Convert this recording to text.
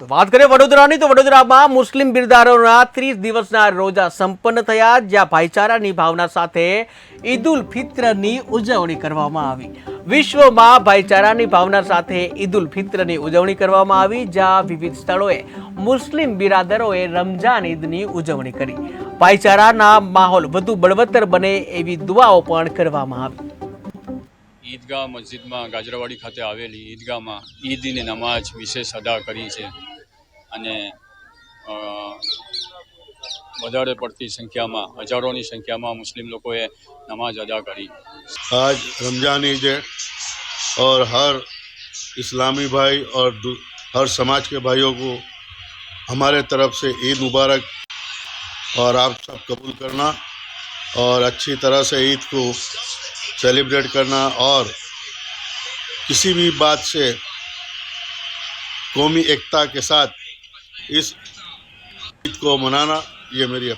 તો વાત કરીએ વડોદરાની, તો વડોદરામાં મુસ્લિમ બિરદારોના ત્રીસ દિવસના રોજા સંપન્ન થયા, જ્યાં ભાઈચારાની ભાવના સાથે ઈદ ઉલ ફિત્રની ઉજવણી કરવામાં આવી. વિશ્વમાં ભાઈચારાની ભાવના સાથે ઈદ ઉલ ફિત્રની ઉજવણી કરવામાં આવી, જ્યાં વિવિધ સ્થળોએ મુસ્લિમ બિરાદરોએ રમઝાન ઈદની ઉજવણી કરી. ભાઈચારાના માહોલ વધુ બળવત્તર બને એવી દુઆઓ પણ કરવામાં આવી. ઈદગાહ મસ્જિદમાં ગાજરાવાડી ખાતે આવેલી ઈદગાહમાં ઈદની નમાજ વિશેષ અદા કરી છે અને અ, વધારે પડતી સંખ્યામાં હજારોની સંખ્યામાં મુસ્લિમ લોકોએ નમાજ અદા કરી आज रमज़ान ईद है और हर इस्लामी भाई और दू- हर समाज के भाइयों को हमारे तरफ से ईद मुबारक और आप सब कबूल करना और अच्छी तरह से ईद को सेलिब्रेट करना और किसी भी बात से कौमी एकता के साथ इस ईद को मनाना, ये मेरी